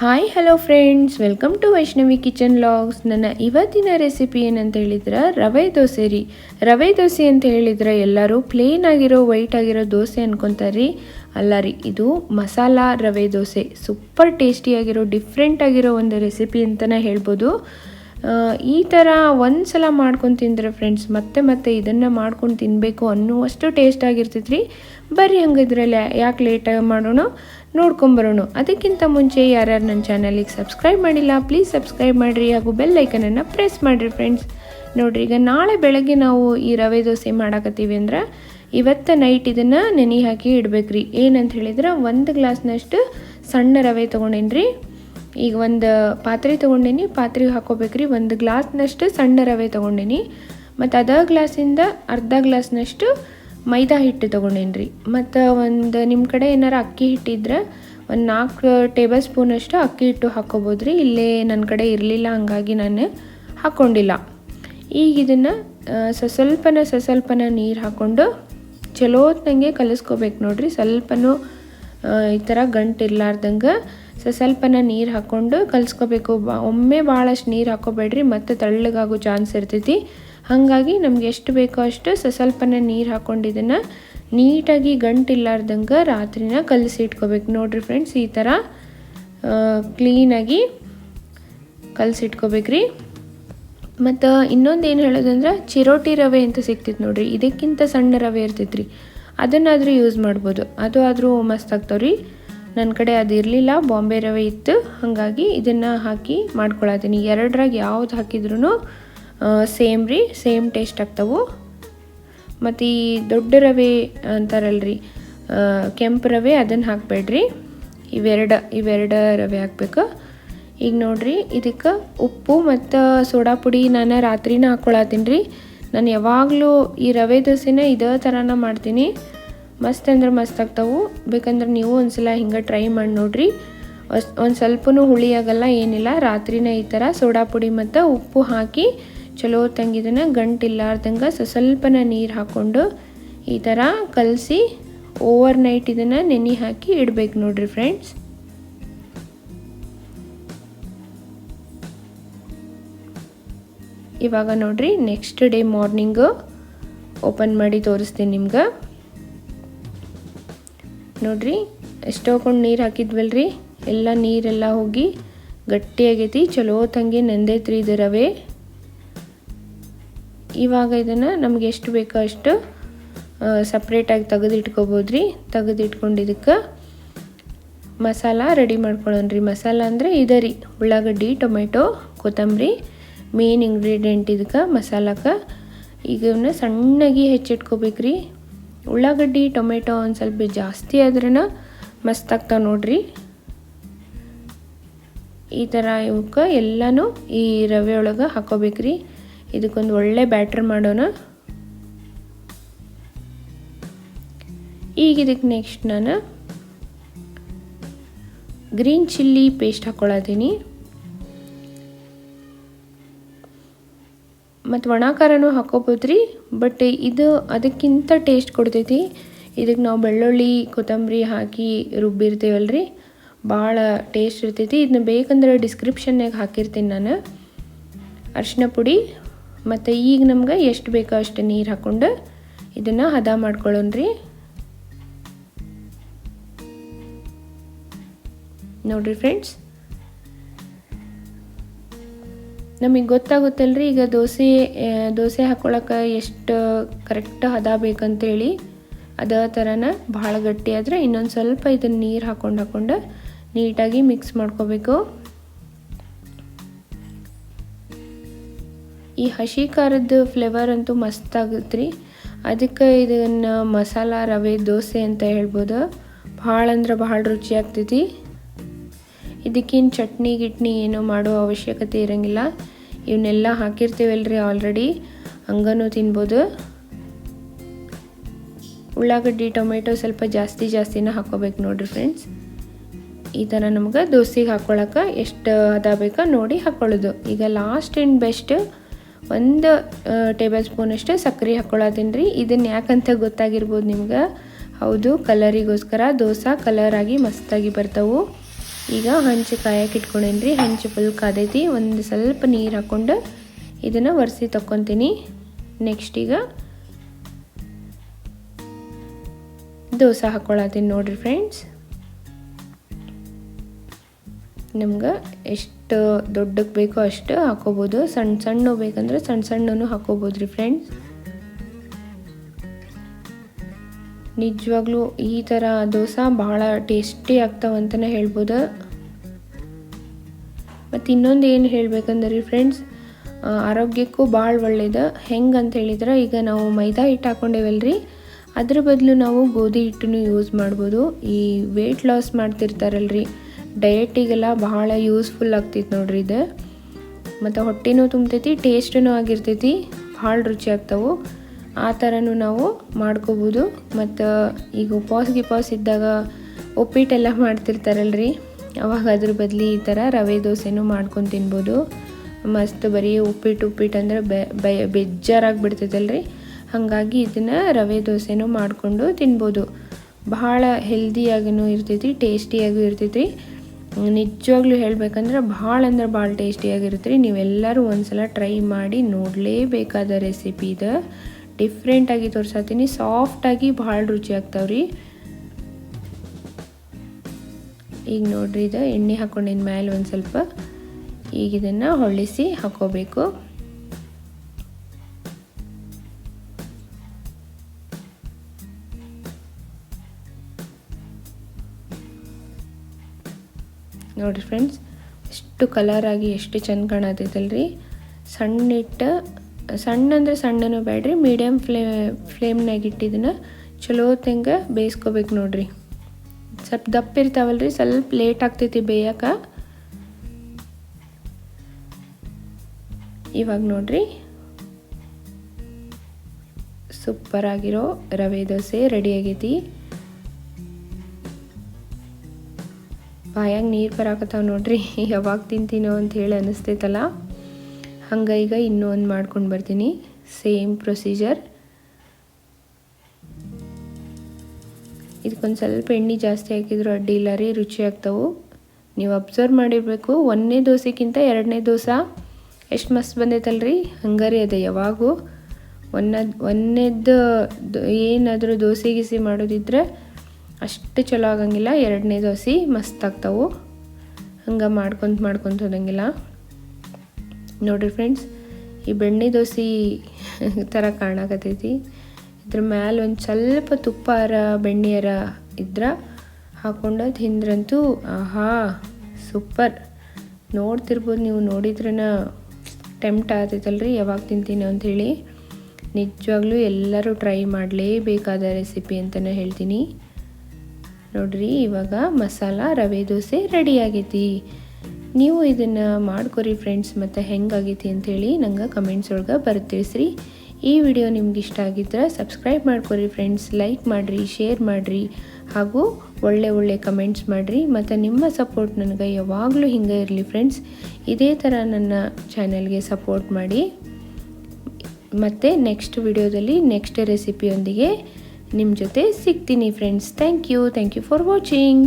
Hi hello friends welcome to Vaishnavi kitchen vlogs ನನ್ನ ಇವತ್ತಿನ recipe ಏನಂತ ಹೇಳಿದ್ರೆ ರವೆ ದೋಸೆ ರೀ. ರವೆ ದೋಸೆ ಅಂತ ಹೇಳಿದ್ರೆ ಎಲ್ಲರೂ ಪ್ಲೇನ್ ಆಗಿರೋ ವೈಟ್ ಆಗಿರೋ ದೋಸೆ ಅನ್ಕೊತಾರ್ರಿ. ಅಲ್ಲ ರೀ, ಇದು ಮಸಾಲ ರವೆ ದೋಸೆ. ಸೂಪರ್ ಟೇಸ್ಟಿಯಾಗಿರೋ ಡಿಫ್ರೆಂಟ್ ಆಗಿರೋ ಒಂದು ರೆಸಿಪಿ ಅಂತಲೇ ಹೇಳ್ಬೋದು. ಈ ಥರ ಒಂದು ಸಲ ಮಾಡ್ಕೊಂಡು ತಿಂದರೆ ಫ್ರೆಂಡ್ಸ್ ಮತ್ತೆ ಮತ್ತೆ ಇದನ್ನು ಮಾಡ್ಕೊಂಡು ತಿನ್ನಬೇಕು ಅನ್ನುವಷ್ಟು ಟೇಸ್ಟ್ ಆಗಿರ್ತೈತೆ ರೀ ಬರ್ರಿ ಹಂಗಿದ್ರಲ್ಲ ಯಾಕೆ ಲೇಟಾಗಿ ಮಾಡೋಣ? ನೋಡ್ಕೊಂಬರೋಣ. ಅದಕ್ಕಿಂತ ಮುಂಚೆ ಯಾರ್ಯಾರು ನನ್ನ ಚಾನಲಿಗೆ ಸಬ್ಸ್ಕ್ರೈಬ್ ಮಾಡಿಲ್ಲ ಪ್ಲೀಸ್ ಸಬ್ಸ್ಕ್ರೈಬ್ ಮಾಡಿರಿ ಹಾಗೂ ಬೆಲ್ ಐಕನನ್ನು ಪ್ರೆಸ್ ಮಾಡಿರಿ ಫ್ರೆಂಡ್ಸ್ ನೋಡಿರಿ, ಈಗ ನಾಳೆ ಬೆಳಗ್ಗೆ ನಾವು ಈ ರವೆ ದೋಸೆ ಮಾಡಾಕತ್ತೀವಿ ಅಂದ್ರೆ ಇವತ್ತು ನೈಟ್ ಇದನ್ನು ನೆನೆ ಹಾಕಿ ಇಡಬೇಕ್ರಿ. ಏನಂತ ಹೇಳಿದ್ರೆ ಒಂದು ಗ್ಲಾಸ್ನಷ್ಟು ಸಣ್ಣ ರವೆ ತೊಗೊಂಡೇನ್ರಿ. ಈಗ ಒಂದು ಪಾತ್ರೆ ತೊಗೊಂಡೇನಿ ಪಾತ್ರೆಗೆ ಹಾಕೋಬೇಕ್ರಿ. ಒಂದು ಗ್ಲಾಸ್ನಷ್ಟು ಸಣ್ಣ ರವೆ ತೊಗೊಂಡೇನಿ. ಮತ್ತು ಅದ ಗ್ಲಾಸಿಂದ ಅರ್ಧ ಗ್ಲಾಸ್ನಷ್ಟು ಮೈದಾ ಹಿಟ್ಟು ತೊಗೊಂಡೇನಿ ರೀ ಮತ್ತು ಒಂದು ನಿಮ್ಮ ಕಡೆ ಏನಾರು ಅಕ್ಕಿ ಹಿಟ್ಟಿದ್ರೆ ಒಂದು ನಾಲ್ಕು ಟೇಬಲ್ ಸ್ಪೂನಷ್ಟು ಅಕ್ಕಿ ಹಿಟ್ಟು ಹಾಕ್ಕೋಬೋದು ರೀ ಇಲ್ಲೇ ನನ್ನ ಕಡೆ ಇರಲಿಲ್ಲ, ಹಂಗಾಗಿ ನಾನು ಹಾಕ್ಕೊಂಡಿಲ್ಲ ಈಗ ಇದನ್ನು ಸಸ್ವಲ್ಪನ ಸ್ವಲ್ಪನ ನೀರು ಹಾಕ್ಕೊಂಡು ಚಲೋತ್ನಂಗೆ ಕಲಿಸ್ಕೋಬೇಕು ನೋಡ್ರಿ. ಸ್ವಲ್ಪನೂ ಈ ಥರ ಗಂಟು ಇರಲಾರ್ದಂಗೆ ಸ್ವಲ್ಪನ ನೀರು ಹಾಕ್ಕೊಂಡು ಕಲಿಸ್ಕೋಬೇಕು. ಬಾ, ಒಮ್ಮೆ ಭಾಳಷ್ಟು ನೀರು ಹಾಕ್ಕೋಬೇಡ್ರಿ ಮತ್ತೆ ತಳ್ಳಗಾಗೋ ಚಾನ್ಸ್ ಇರ್ತೈತಿ. ಹಾಗಾಗಿ ನಮ್ಗೆ ಎಷ್ಟು ಬೇಕೋ ಅಷ್ಟು ಸ್ವಲ್ಪನ ನೀರು ಹಾಕ್ಕೊಂಡು ಇದನ್ನು ನೀಟಾಗಿ ಗಂಟು ಇಲ್ಲಾರ್ದಂಗೆ ರಾತ್ರಿನ ಕಲಸಿ ಇಟ್ಕೋಬೇಕು. ನೋಡ್ರಿ ಫ್ರೆಂಡ್ಸ್ ಈ ಥರ ಕ್ಲೀನಾಗಿ ಕಲಸಿಟ್ಕೋಬೇಕ್ರಿ ಮತ್ತು ಇನ್ನೊಂದು ಏನು ಹೇಳೋದಂದ್ರೆ ಚಿರೋಟಿ ರವೆ ಅಂತ ಸಿಗ್ತಿತ್ತು ನೋಡಿರಿ. ಇದಕ್ಕಿಂತ ಸಣ್ಣ ರವೆ ಇರ್ತೈತೆ ರೀ ಅದನ್ನಾದರೂ ಯೂಸ್ ಮಾಡ್ಬೋದು. ಅದು ಆದರೂ ಮಸ್ತ್ ಆಗ್ತಾವ್ರಿ. ನನ್ನ ಕಡೆ ಅದು ಇರಲಿಲ್ಲ, ಬಾಂಬೆ ರವೆ ಇತ್ತು. ಹಾಗಾಗಿ ಇದನ್ನು ಹಾಕಿ ಮಾಡ್ಕೊಳತ್ತೀನಿ. ಎರಡರಾಗ ಯಾವ್ದು ಹಾಕಿದ್ರೂ ಸೇಮ್ ರೀ, ಸೇಮ್ ಟೇಸ್ಟ್ ಆಗ್ತಾವು. ಮತ್ತು ಈ ದೊಡ್ಡ ರವೆ ಅಂತಾರಲ್ರಿ ಕೆಂಪು ರವೆ ಅದನ್ನು ಹಾಕಬೇಡ್ರಿ. ಇವೆರಡು ಇವೆರಡು ರವೆ ಹಾಕ್ಬೇಕು. ಈಗ ನೋಡಿರಿ, ಇದಕ್ಕೆ ಉಪ್ಪು ಮತ್ತು ಸೋಡಾ ಪುಡಿ ನಾನು ರಾತ್ರಿನ ಹಾಕ್ಕೊಳತ್ತೀನಿ ರೀ. ನಾನು ಯಾವಾಗಲೂ ಈ ರವೆ ದೋಸೆನ ಇದೇ ಥರನ ಮಾಡ್ತೀನಿ. ಮಸ್ತ್ ಅಂದ್ರೆ ಮಸ್ತ್ ಆಗ್ತಾವು. ಬೇಕಂದ್ರೆ ನೀವು ಒಂದ್ಸಲ ಹಿಂಗೆ ಟ್ರೈ ಮಾಡಿ ನೋಡ್ರಿ. ಒಂದು ಸ್ವಲ್ಪನೂ ಹುಳಿ ಆಗಲ್ಲ, ಏನಿಲ್ಲ. ರಾತ್ರಿನ ಈ ಥರ ಸೋಡಾ ಪುಡಿ ಮತ್ತು ಉಪ್ಪು ಹಾಕಿ ಚಲೋ ತಂಗಿದನ, ಗಂಟಿಲ್ಲಾರ್ದಂಗೆ ಸ ಸ್ವಲ್ಪನ ನೀರು ಹಾಕ್ಕೊಂಡು ಈ ಥರ ಕಲಸಿ ಓವರ್ ನೈಟ್ ಇದನ್ನು ನೆನೆ ಹಾಕಿ ಇಡಬೇಕು ನೋಡ್ರಿ ಫ್ರೆಂಡ್ಸ್ ಇವಾಗ ನೋಡ್ರಿ ನೆಕ್ಸ್ಟ್ ಡೇ ಮಾರ್ನಿಂಗು ಓಪನ್ ಮಾಡಿ ತೋರಿಸ್ತೀನಿ ನಿಮ್ಗೆ. ನೋಡ್ರಿ ಎಷ್ಟೋಕೊಂಡು ನೀರು ಹಾಕಿದ್ವಲ್ರಿ, ಎಲ್ಲ ನೀರೆಲ್ಲ ಹೋಗಿ ಗಟ್ಟಿಯಾಗೈತಿ, ಚಲೋ ತಂಗಿ ನೆಂದೈತ್ರಿ ಇದು ಇವಾಗ ಇದನ್ನು ನಮ್ಗೆ ಎಷ್ಟು ಬೇಕೋ ಅಷ್ಟು ಸಪ್ರೇಟಾಗಿ ತೆಗೆದಿಟ್ಕೋಬೋದ್ರಿ. ತೆಗೆದಿಟ್ಕೊಂಡು ಇದಕ್ಕೆ ಮಸಾಲ ರೆಡಿ ಮಾಡ್ಕೊಳ್ಳೋಣ್ರಿ ಮಸಾಲ ಅಂದರೆ ಇದೆ ರೀ. ಉಳ್ಳಾಗಡ್ಡಿ ಟೊಮೆಟೊ ಕೊತ್ತಂಬರಿ ಮೇನ್ ಇಂಗ್ರೀಡಿಯೆಂಟ್ ಇದಕ್ಕೆ ಮಸಾಲಕ್ಕೆ. ಈಗ ಇವನ್ನ ಸಣ್ಣಗೆ ಹೆಚ್ಚಿಟ್ಕೋಬೇಕ್ರಿ. ಉಳ್ಳಾಗಡ್ಡಿ ಟೊಮೆಟೊ ಒಂದು ಸ್ವಲ್ಪ ಜಾಸ್ತಿ ಆದ್ರೂ ಮಸ್ತ್ ಆಗ್ತಾವೆ ನೋಡ್ರಿ. ಈ ಥರ ಇವಕ್ಕೆ ಎಲ್ಲನೂ ಈ ರವೆ ಒಳಗೆ ಹಾಕೋಬೇಕ್ರಿ. ಇದಕ್ಕೊಂದು ಒಳ್ಳೆ ಬ್ಯಾಟ್ರ್ ಮಾಡೋಣ. ಈಗ ಇದಕ್ಕೆ ನೆಕ್ಸ್ಟ್ ನಾನು ಗ್ರೀನ್ ಚಿಲ್ಲಿ ಪೇಸ್ಟ್ ಹಾಕ್ಕೊಳತೀನಿ ಮತ್ತು ಒಣ ಖಾರನೂ ಹಾಕೋಬೋದ್ರಿ ಬಟ್ ಇದು ಅದಕ್ಕಿಂತ ಟೇಸ್ಟ್ ಕೊಡ್ತೈತಿ. ಇದಕ್ಕೆ ನಾವು ಬೆಳ್ಳುಳ್ಳಿ, ಕೊತ್ತಂಬರಿ ಹಾಕಿ ರುಬ್ಬಿರ್ತೀವಲ್ರಿ, ಭಾಳ ಟೇಸ್ಟ್ ಇರ್ತೈತಿ. ಇದನ್ನ ಬೇಕಂದ್ರೆ ಡಿಸ್ಕ್ರಿಪ್ಷನ್ನಾಗ ಹಾಕಿರ್ತೀನಿ ನಾನು. ಅರಿಶಿನ ಪುಡಿ ಮತ್ತು ಈಗ ನಮ್ಗೆ ಎಷ್ಟು ಬೇಕೋ ಅಷ್ಟು ನೀರು ಹಾಕ್ಕೊಂಡು ಇದನ್ನು ಹದ ಮಾಡ್ಕೊಳ್ಳೋಣ್ರಿ ನೋಡ್ರಿ ಫ್ರೆಂಡ್ಸ್ ನಮಗೆ ಗೊತ್ತಾಗುತ್ತಲ್ರಿ ಈಗ ದೋಸೆ ದೋಸೆ ಹಾಕ್ಕೊಳಕ್ಕೆ ಎಷ್ಟು ಕರೆಕ್ಟ್ ಹದ ಬೇಕಂತೇಳಿ. ಅದೇ ಥರನ ಭಾಳ ಗಟ್ಟಿ ಆದರೆ ಇನ್ನೊಂದು ಸ್ವಲ್ಪ ಇದನ್ನು ನೀರು ಹಾಕ್ಕೊಂಡು ಹಾಕ್ಕೊಂಡು ನೀಟಾಗಿ ಮಿಕ್ಸ್ ಮಾಡ್ಕೋಬೇಕು. ಈ ಹಸಿ ಖಾರದ ಫ್ಲೇವರ್ ಅಂತೂ ಮಸ್ತ್ ಆಗುತ್ತೆ ರೀ ಅದಕ್ಕೆ ಇದನ್ನು ಮಸಾಲ, ರವೆ, ದೋಸೆ ಅಂತ ಹೇಳ್ಬೋದು. ಭಾಳ ಅಂದ್ರೆ ಭಾಳ ರುಚಿ ಆಗ್ತೈತಿ. ಇದಕ್ಕೇನು ಚಟ್ನಿ, ಗಿಟ್ನಿ ಏನು ಮಾಡೋ ಅವಶ್ಯಕತೆ ಇರೋಂಗಿಲ್ಲ. ಇವನ್ನೆಲ್ಲ ಹಾಕಿರ್ತೀವಲ್ರಿ ಆಲ್ರೆಡಿ ಹಂಗನೂ ತಿನ್ಬೋದು. ಉಳ್ಳಾಗಡ್ಡಿ, ಟೊಮೆಟೊ ಸ್ವಲ್ಪ ಜಾಸ್ತಿ ಜಾಸ್ತಿನ ಹಾಕೋಬೇಕು ನೋಡಿರಿ ಫ್ರೆಂಡ್ಸ್ ಈ ಥರ ನಮ್ಗೆ ದೋಸೆಗೆ ಹಾಕ್ಕೊಳಕ್ಕೆ ಎಷ್ಟು ಅದ ನೋಡಿ ಹಾಕ್ಕೊಳ್ಳೋದು ಈಗ ಲಾಸ್ಟ್ ಆ್ಯಂಡ್ ಬೆಸ್ಟ್ ಒಂದು ಟೇಬಲ್ ಸ್ಪೂನಷ್ಟು ಸಕ್ಕರೆ ಹಾಕ್ಕೊಳತ್ತೀನಿ ರೀ ಇದನ್ನು ಯಾಕಂತ ಗೊತ್ತಾಗಿರ್ಬೋದು ನಿಮ್ಗೆ? ಹೌದು, ಕಲರಿಗೋಸ್ಕರ ದೋಸೆ ಕಲರಾಗಿ ಮಸ್ತಾಗಿ ಬರ್ತಾವು. ಈಗ ಹಂಚು ಕಾಯಕ್ಕೆ ಇಟ್ಕೊಂಡೇನಿ ಹಂಚು ಫುಲ್ ಕಾದೈತಿ. ಒಂದು ಸ್ವಲ್ಪ ನೀರು ಹಾಕ್ಕೊಂಡು ಇದನ್ನು ಒರೆಸಿ ತಕ್ಕೊತೀನಿ. ನೆಕ್ಸ್ಟ್ ಈಗ ದೋಸೆ ಹಾಕ್ಕೊಳತ್ತೀನಿ ನೋಡಿರಿ ಫ್ರೆಂಡ್ಸ್ ನಮ್ಗೆ ಎಷ್ಟು ದೊಡ್ಡಕ್ಕೆ ಬೇಕೋ ಅಷ್ಟು ಹಾಕೋಬೋದು. ಸಣ್ಣ ಸಣ್ಣ ಬೇಕಂದ್ರೆ ಸಣ್ಣ ಸಣ್ಣನು ಹಾಕೋಬೋದು ರೀ ಫ್ರೆಂಡ್ಸ್ ನಿಜವಾಗ್ಲೂ ಈ ಥರ ದೋಸೆ ಭಾಳ ಟೇಸ್ಟಿ ಆಗ್ತಾವಂತಲೇ ಹೇಳ್ಬೋದು. ಮತ್ತು ಇನ್ನೊಂದು ಏನು ಹೇಳ್ಬೇಕಂದ್ರೆ ಫ್ರೆಂಡ್ಸ್ ಆರೋಗ್ಯಕ್ಕೂ ಭಾಳ ಒಳ್ಳೇದು. ಹೆಂಗೆ ಅಂತ ಹೇಳಿದ್ರೆ, ಈಗ ನಾವು ಮೈದಾ ಹಿಟ್ಟು ಹಾಕ್ಕೊಂಡೇವಲ್ರಿ ಅದ್ರ ಬದಲು ನಾವು ಗೋಧಿ ಹಿಟ್ಟನ್ನು ಯೂಸ್ ಮಾಡ್ಬೋದು. ಈ ವೆಯ್ಟ್ ಲಾಸ್ ಮಾಡ್ತಿರ್ತಾರಲ್ರಿ. ಡಯಟಿಗೆಲ್ಲ ಬಹಳ ಯೂಸ್ಫುಲ್ ಆಗ್ತೈತಿ ನೋಡ್ರಿ ಇದು. ಮತ್ತು ಹೊಟ್ಟೆನೂ ತುಂಬ್ತೈತಿ ಟೇಸ್ಟೂ ಆಗಿರ್ತೈತಿ, ಭಾಳ ರುಚಿ ಆಗ್ತಾವೆ. ಆ ಥರನೂ ನಾವು ಮಾಡ್ಕೋಬೋದು. ಮತ್ತು ಈಗ ಉಪವಾಸ ಗಿಪಾಸ್ ಇದ್ದಾಗ ಉಪ್ಪಿಟ್ಟೆಲ್ಲ ಮಾಡ್ತಿರ್ತಾರಲ್ರಿ. ಅವಾಗ ಅದ್ರ ಬದಲಿ ಈ ಥರ ರವೆ ದೋಸೆನೂ ಮಾಡ್ಕೊಂಡು ತಿನ್ಬೋದು. ಮಸ್ತ್ ಬರೀ ಉಪ್ಪಿಟ್ಟು ಉಪ್ಪಿಟ್ಟು ಅಂದರೆ ಬೆ ರೀ ಹಾಗಾಗಿ ಇದನ್ನು ರವೆ ದೋಸೆನೂ ಮಾಡಿಕೊಂಡು ತಿನ್ಬೋದು. ಭಾಳ ಹೆಲ್ದಿಯಾಗೂ ಇರ್ತೈತಿ ಟೇಸ್ಟಿಯಾಗೂ ಇರ್ತೈತಿ. ನಿಜವಾಗ್ಲೂ ಹೇಳಬೇಕಂದ್ರೆ ಭಾಳ ಅಂದ್ರೆ ಭಾಳ ಟೇಸ್ಟಿಯಾಗಿರುತ್ತೆ ರೀ. ನೀವೆಲ್ಲರೂ ಒಂದ್ಸಲ ಟ್ರೈ ಮಾಡಿ ನೋಡಲೇಬೇಕಾದ ರೆಸಿಪಿ ಇದು. ಡಿಫ್ರೆಂಟಾಗಿ ತೋರ್ಸತ್ತೀನಿ ಸಾಫ್ಟಾಗಿ ಭಾಳ ರುಚಿ ಆಗ್ತಾವ್ರಿ. ಈಗ ನೋಡ್ರಿ ಇದು ಎಣ್ಣೆ ಹಾಕೊಂಡಿನ ಮೇಲೆ ಒಂದು ಸ್ವಲ್ಪ ಈಗ ಇದನ್ನು ಹೊಳಿಸಿ ಹಾಕೋಬೇಕು. ನೋಡಿರಿ ಫ್ರೆಂಡ್ಸ್ ಎಷ್ಟು ಕಲರಾಗಿ ಎಷ್ಟು ಚೆಂದ ಕಾಣತೈತಲ್ರಿ ಸಣ್ಣ ಇಟ್ಟು ಸಣ್ಣ ಅಂದರೆ ಸಣ್ಣನೂ ಬೇಡ್ರಿ ಮೀಡಿಯಮ್ ಫ್ಲೇ ಫ್ಲೇಮ್ನಾಗ ಇಟ್ಟಿದ್ದನ್ನು ಚಲೋ ತೆಂಗ ಬೇಯಿಸ್ಕೋಬೇಕು ನೋಡ್ರಿ. ಸ್ವಲ್ಪ ದಪ್ಪ ಇರ್ತಾವಲ್ರಿ, ಸ್ವಲ್ಪ ಲೇಟ್ ಆಗ್ತೈತಿ ಬೇಯಕ್ಕೆ ಇವಾಗ ನೋಡ್ರಿ. ಸೂಪರ್ ಆಗಿರೋ ರವೆ ದೋಸೆ ರೆಡಿ ಆಗೈತಿ. ಬಾಯಾಗ ನೀರು ಬರಾಕತ್ತಾವ ನೋಡ್ರಿ. ಯಾವಾಗ ತಿಂತೀನೋ ಅಂತ ಹೇಳಿ ಅನ್ನಿಸ್ತೈತಲ್ಲ ಹಂಗೆ ಈಗ ಇನ್ನೂ ಒಂದು ಮಾಡ್ಕೊಂಡು ಬರ್ತೀನಿ. Same procedure. ಇದಕ್ಕೊಂದು ಸ್ವಲ್ಪ ಎಣ್ಣೆ ಜಾಸ್ತಿ ಹಾಕಿದ್ರು ಅಡ್ಡಿ ಇಲ್ಲ ರೀ, ರುಚಿ ಆಗ್ತಾವೆ. ನೀವು ಅಬ್ಸರ್ವ್ ಮಾಡಿರಬೇಕು. ಒಂದನೇ ದೋಸೆಗಿಂತ ಎರಡನೇ ದೋಸೆ. ಎಷ್ಟು ಮಸ್ತ್ ಬಂದೈತಲ್ರಿ. ಹಂಗಾರಿ ಅದೇ ಯಾವಾಗೂ. ಒನ್ನ ಒಂದನೇದ್ದು ಏನಾದರೂ ದೋಸೆ, ಗಿಸಿ ಮಾಡೋದಿದ್ರೆ ಅಷ್ಟು ಚಲೋ ಆಗಂಗಿಲ್ಲ. ಎರಡನೇ ದೋಸೆ ಮಸ್ತ್ ಆಗ್ತಾವೆ. ಹಂಗೆ ಮಾಡ್ಕೊಂತ ಮಾಡ್ಕೊಂತ ಹೋದಂಗಿಲ್ಲ. ನೋಡಿರಿ ಫ್ರೆಂಡ್ಸ್ ಈ ಬೆಣ್ಣೆ ದೋಸೆ ಥರ ಕಾಣಕತ್ತೈತಿ. ಇದ್ರ ಮ್ಯಾಲೆ ಒಂದು ಸ್ವಲ್ಪ ತುಪ್ಪಾರ ಬೆಣ್ಣೆಯರ ಇದ್ರ ಹಾಕೊಂಡು ತಿಂದ್ರಂತೂ ಆಹಾ, ಸೂಪರ್. ನೋಡ್ತಿರ್ಬೋದು ನೀವು, ನೋಡಿದ್ರನ ಟೆಂಪ್ಟ್ ಆಗ್ತೈತಲ್ರಿ, ಯಾವಾಗ ತಿಂತೀನಿ ಅಂಥೇಳಿ ನಿಜವಾಗ್ಲೂ ಎಲ್ಲರೂ ಟ್ರೈ ಮಾಡಲೇಬೇಕಾದ ರೆಸಿಪಿ ಅಂತಲೇ ಹೇಳ್ತೀನಿ. ನೋಡ್ರಿ, ಇವಾಗ ಮಸಾಲ, ರವೆ, ದೋಸೆ ರೆಡಿ ಆಗೈತಿ ನೀವು ಇದನ್ನು ಮಾಡ್ಕೊರಿ ಫ್ರೆಂಡ್ಸ್ ಮತ್ತು ಹೆಂಗಾಗೈತಿ ಅಂಥೇಳಿ ನಂಗೆ ಕಮೆಂಟ್ಸ್ ಒಳಗೆ ಬರೆದು ತಿಳಿಸ್ರಿ ಈ ವಿಡಿಯೋ ನಿಮ್ಗೆ ಇಷ್ಟ ಆಗಿದ್ರೆ ಸಬ್ಸ್ಕ್ರೈಬ್ ಮಾಡ್ಕೊರಿ ಫ್ರೆಂಡ್ಸ್ ಲೈಕ್ ಮಾಡಿರಿ ಶೇರ್ ಮಾಡಿರಿ, ಹಾಗೂ ಒಳ್ಳೆ ಒಳ್ಳೆ ಕಮೆಂಟ್ಸ್ ಮಾಡಿರಿ. ಮತ್ತು ನಿಮ್ಮ ಸಪೋರ್ಟ್ ನನಗೆ ಯಾವಾಗಲೂ ಹಿಂಗೆ ಇರಲಿ ಫ್ರೆಂಡ್ಸ್ ಇದೇ ಥರ ನನ್ನ ಚಾನಲ್ಗೆ ಸಪೋರ್ಟ್ ಮಾಡಿ. ಮತ್ತು ನೆಕ್ಸ್ಟ್ ವಿಡಿಯೋದಲ್ಲಿ ನೆಕ್ಸ್ಟ್ ರೆಸಿಪಿಯೊಂದಿಗೆ ನಿಮ್ಮ ಜೊತೆ ಸಿಗ್ತೀನಿ friends thank you thank you for watching